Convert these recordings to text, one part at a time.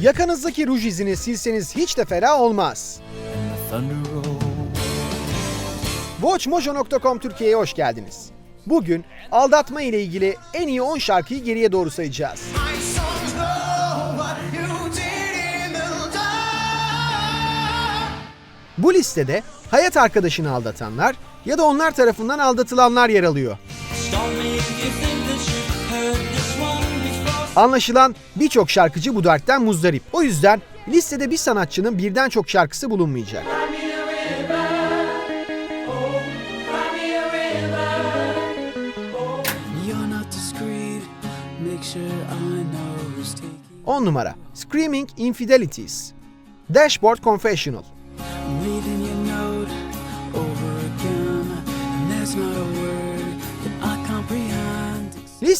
Yakanızdaki ruj izini silseniz hiç de ferah olmaz. Watchmojo.com Türkiye'ye hoş geldiniz. Bugün aldatma ile ilgili en iyi 10 şarkıyı geriye doğru sayacağız. Bu listede hayat arkadaşını aldatanlar ya da onlar tarafından aldatılanlar yer alıyor. Anlaşılan birçok şarkıcı bu dertten muzdarip. O yüzden listede bir sanatçının birden çok şarkısı bulunmayacak. 10 numara Screaming Infidelities Dashboard Confessional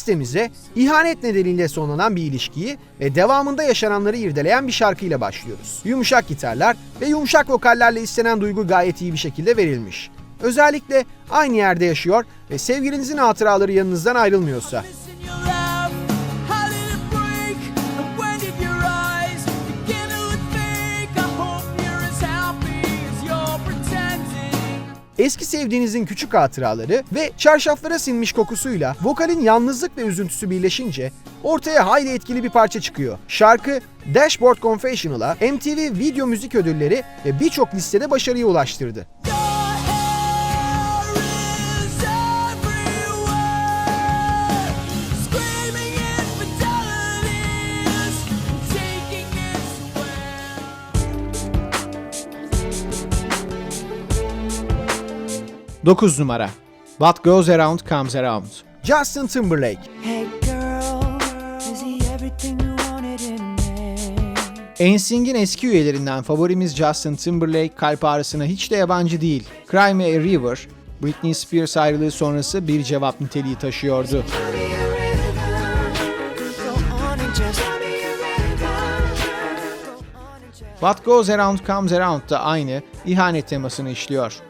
Listemize ihanet nedeniyle sonlanan bir ilişkiyi ve devamında yaşananları irdeleyen bir şarkıyla başlıyoruz. Yumuşak gitarlar ve yumuşak vokallerle istenen duygu gayet iyi bir şekilde verilmiş. Özellikle aynı yerde yaşıyor ve sevgilinizin hatıraları yanınızdan ayrılmıyorsa. Eski sevdiğinizin küçük hatıraları ve çarşaflara sinmiş kokusuyla vokalin yalnızlık ve üzüntüsü birleşince ortaya hayli etkili bir parça çıkıyor. Şarkı Dashboard Confessional'a MTV Video Müzik Ödülleri ve birçok listede başarıya ulaştırdı. 9 numara What Goes Around Comes Around Justin Timberlake Hey girl? NSYNC'in eski üyelerinden favorimiz Justin Timberlake kalp ağrısına hiç de yabancı değil. Cry Me a River, Britney Spears ayrılığı sonrası bir cevap niteliği taşıyordu. What Goes Around Comes Around da aynı ihanet temasını işliyor.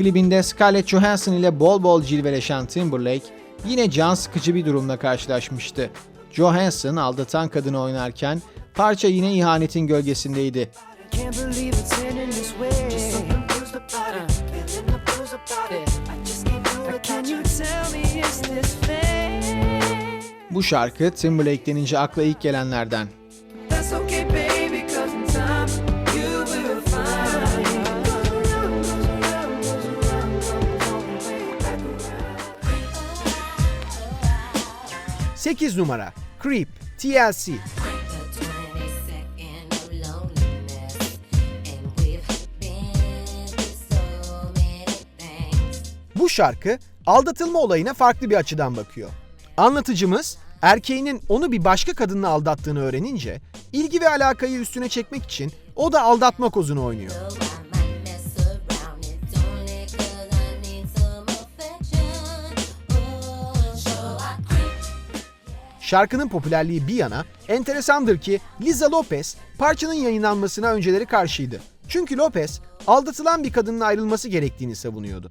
Klibinde Scarlett Johansson ile bol bol cilveleşen Timberlake yine can sıkıcı bir durumla karşılaşmıştı. Johansson aldatan kadını oynarken parça yine ihanetin gölgesindeydi. Can't believe it's ending this way. Just 8 numara Creep TLC Bu şarkı aldatılma olayına farklı bir açıdan bakıyor. Anlatıcımız erkeğinin onu bir başka kadınla aldattığını öğrenince ilgi ve alakayı üstüne çekmek için o da aldatma kozunu oynuyor. Şarkının popülerliği bir yana enteresandır ki Liza Lopez parçanın yayınlanmasına önceleri karşıydı. Çünkü Lopez aldatılan bir kadının ayrılması gerektiğini savunuyordu.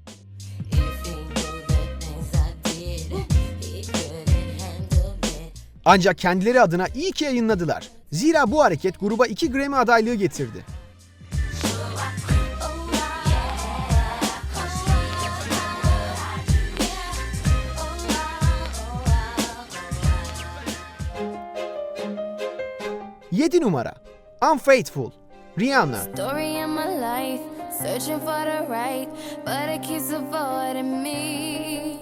Ancak kendileri adına iyi ki yayınladılar. Zira bu hareket gruba 2 Grammy adaylığı getirdi. 7 numara Unfaithful Rihanna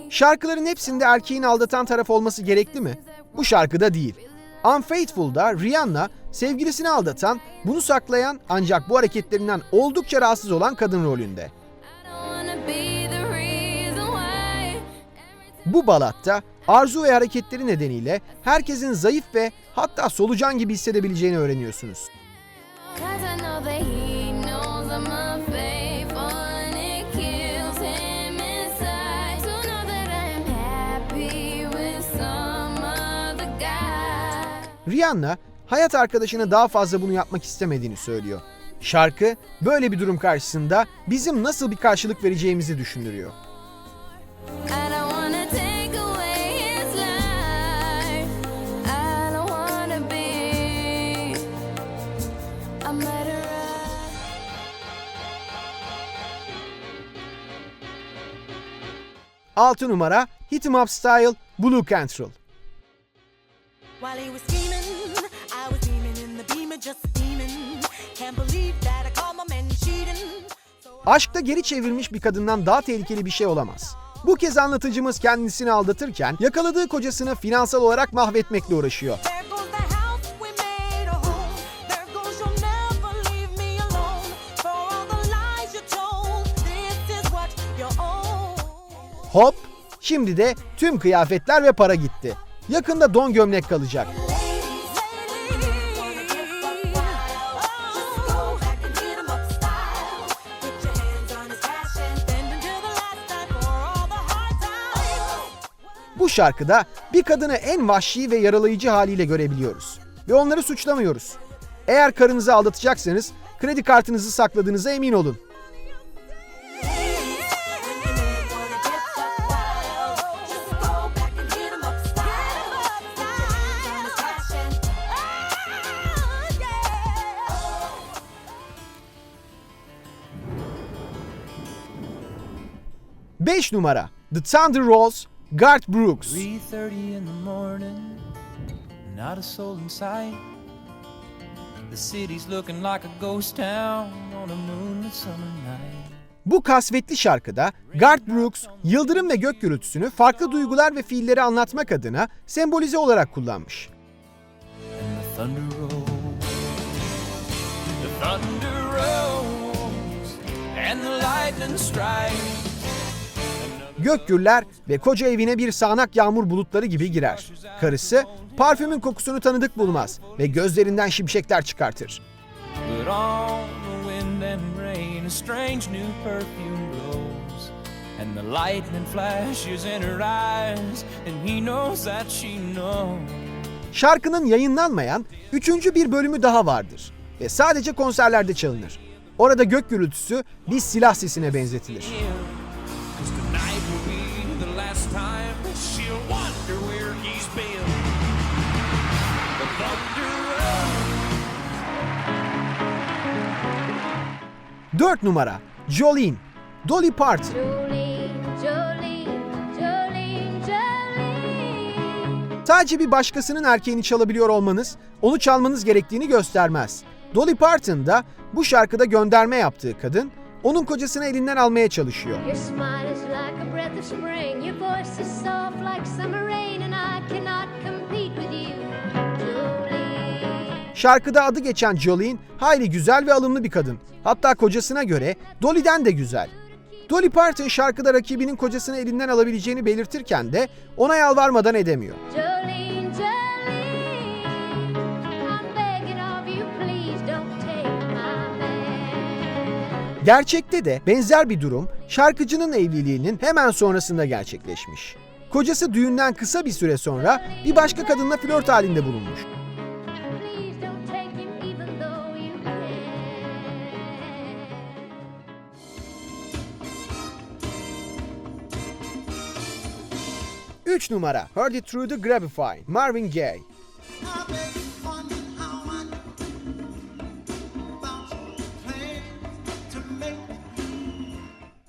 Şarkıların hepsinde erkeğin aldatan taraf olması gerekli mi? Bu şarkıda değil. Unfaithful'da Rihanna sevgilisini aldatan, bunu saklayan ancak bu hareketlerinden oldukça rahatsız olan kadın rolünde. Bu balatta arzu ve hareketleri nedeniyle herkesin zayıf ve hatta solucan gibi hissedebileceğini öğreniyorsunuz. Rihanna hayat arkadaşına daha fazla bunu yapmak istemediğini söylüyor. Şarkı böyle bir durum karşısında bizim nasıl bir karşılık vereceğimizi düşündürüyor. I 6 numara Hit 'em Up Style Blue Cantrell. While he was scheming, I was beaming in the beamer, just steaming. Can't believe that I caught my man cheating. Aşkta geri çevrilmiş bir kadından daha tehlikeli bir şey olamaz. Bu kez anlatıcımız kendisini aldatırken yakaladığı kocasını finansal olarak mahvetmekle uğraşıyor. Hop! Şimdi de tüm kıyafetler ve para gitti. Yakında don gömlek kalacak. Bu şarkıda bir kadını en vahşi ve yaralayıcı haliyle görebiliyoruz. Ve onları suçlamıyoruz. Eğer karınızı aldatacaksanız kredi kartınızı sakladığınıza emin olun. Beş numara The Thunder Rolls Garth Brooks. 3:30 in the morning, not a soul in sight. The city's looking like a ghost town on a moonlit summer night. Bu kasvetli şarkıda Garth Brooks, yıldırım ve gök gürültüsünü farklı duygular ve fiilleri anlatmak adına sembolize olarak kullanmış. And the Gök gürler ve koca evine bir sağanak yağmur bulutları gibi girer. Karısı parfümün kokusunu tanıdık bulmaz ve gözlerinden şimşekler çıkartır. And the lightning flashes in her eyes, and he knows that she knows. Şarkının yayınlanmayan üçüncü bir bölümü daha vardır ve sadece konserlerde çalınır. Orada gök gürültüsü bir silah sesine benzetilir. 4 numara Jolene Dolly Parton Jolene, Jolene, Jolene, Jolene. Sadece bir başkasının erkeğini çalabiliyor olmanız, onu çalmanız gerektiğini göstermez. Dolly Parton da bu şarkıda gönderme yaptığı kadın, onun kocasını elinden almaya çalışıyor. Like a Şarkıda adı geçen Jolene, hayli güzel ve alımlı bir kadın. Hatta kocasına göre Dolly'den de güzel. Dolly Parton şarkıda rakibinin kocasını elinden alabileceğini belirtirken de ona yalvarmadan edemiyor. Jolene, Jolene. Gerçekte de benzer bir durum şarkıcının evliliğinin hemen sonrasında gerçekleşmiş. Kocası düğünden kısa bir süre sonra bir başka kadınla flört halinde bulunmuş. 3 numara Heard It Through the Grapevine Marvin Gaye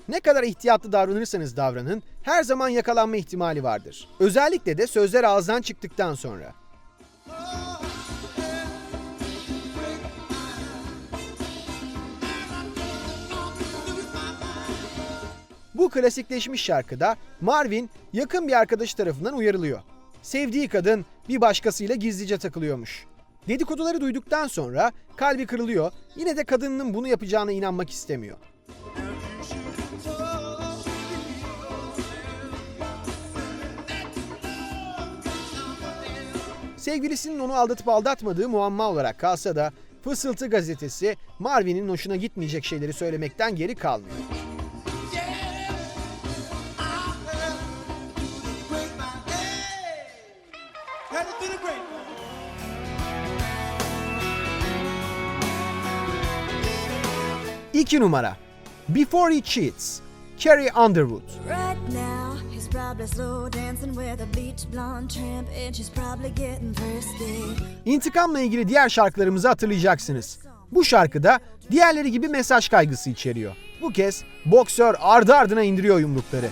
Ne kadar ihtiyatlı davranırsanız davranın, her zaman yakalanma ihtimali vardır. Özellikle de sözler ağızdan çıktıktan sonra. Bu klasikleşmiş şarkıda Marvin yakın bir arkadaşı tarafından uyarılıyor. Sevdiği kadın bir başkasıyla gizlice takılıyormuş. Dedikoduları duyduktan sonra kalbi kırılıyor. Yine de kadınının bunu yapacağına inanmak istemiyor. Sevgilisinin onu aldatıp aldatmadığı muamma olarak kalsa da Fısıltı gazetesi Marvin'in hoşuna gitmeyecek şeyleri söylemekten geri kalmıyor. 2 numara Before He Cheats Carrie Underwood. Right now, he's probably slow dancing with a bleach blonde tramp and she's probably getting thirsty. İntikamla ilgili diğer şarkılarımızı hatırlayacaksınız. Bu şarkıda diğerleri gibi mesaj kaygısı içeriyor. Bu kez boksör ardı ardına indiriyor yumrukları.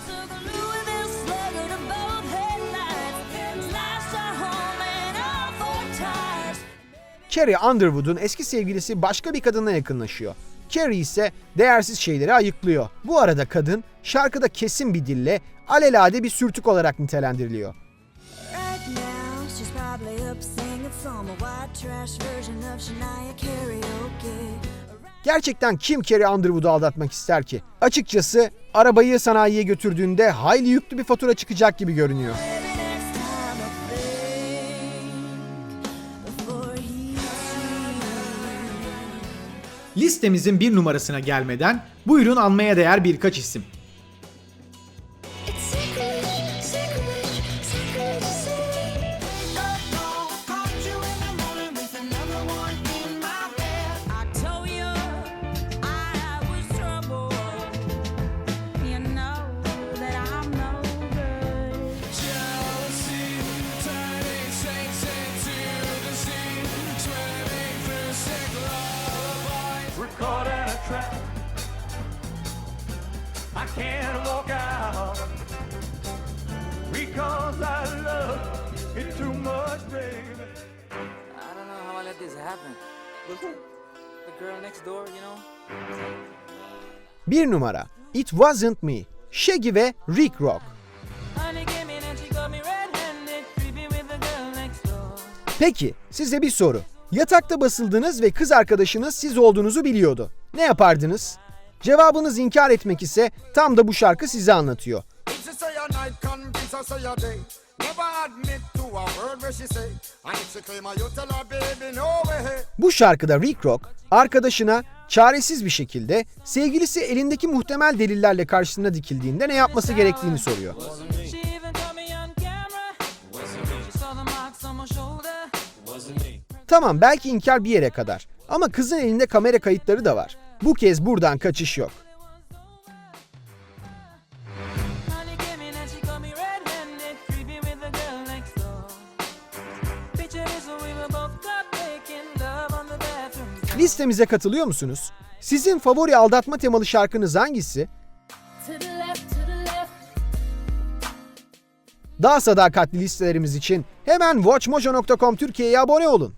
Carrie Underwood'un eski sevgilisi başka bir kadına yakınlaşıyor Carrie ise değersiz şeyleri ayıklıyor. Bu arada kadın şarkıda kesin bir dille alelade bir sürtük olarak nitelendiriliyor. Gerçekten kim Carrie Underwood'u aldatmak ister ki? Açıkçası arabayı sanayiye götürdüğünde hayli yüklü bir fatura çıkacak gibi görünüyor. Listemizin bir numarasına gelmeden buyurun anmaya değer birkaç isim. How I let this happen. But who? The girl next door, you know? Bir numara It Wasn't Me, Shaggy ve Rick Rock. Peki size bir soru. Yatakta basıldınız ve kız arkadaşınız siz olduğunuzu biliyordu. Ne yapardınız? Cevabınız inkar etmek ise tam da bu şarkı size anlatıyor. Night, convince her say a day. Never admit to a word where she say. And if she claim you tell her, baby, no way. Bu şarkıda Rick Rock arkadaşına çaresiz bir şekilde sevgilisi elindeki muhtemel delillerle karşısına dikildiğinde ne yapması gerektiğini soruyor. Tamam belki inkar bir yere kadar ama kızın elinde kamera kayıtları da var. Bu kez buradan kaçış yok. Listemize katılıyor musunuz? Sizin favori aldatma temalı şarkınız hangisi? Daha sadakatli listelerimiz için hemen watchmojo.com Türkiye'ye abone olun.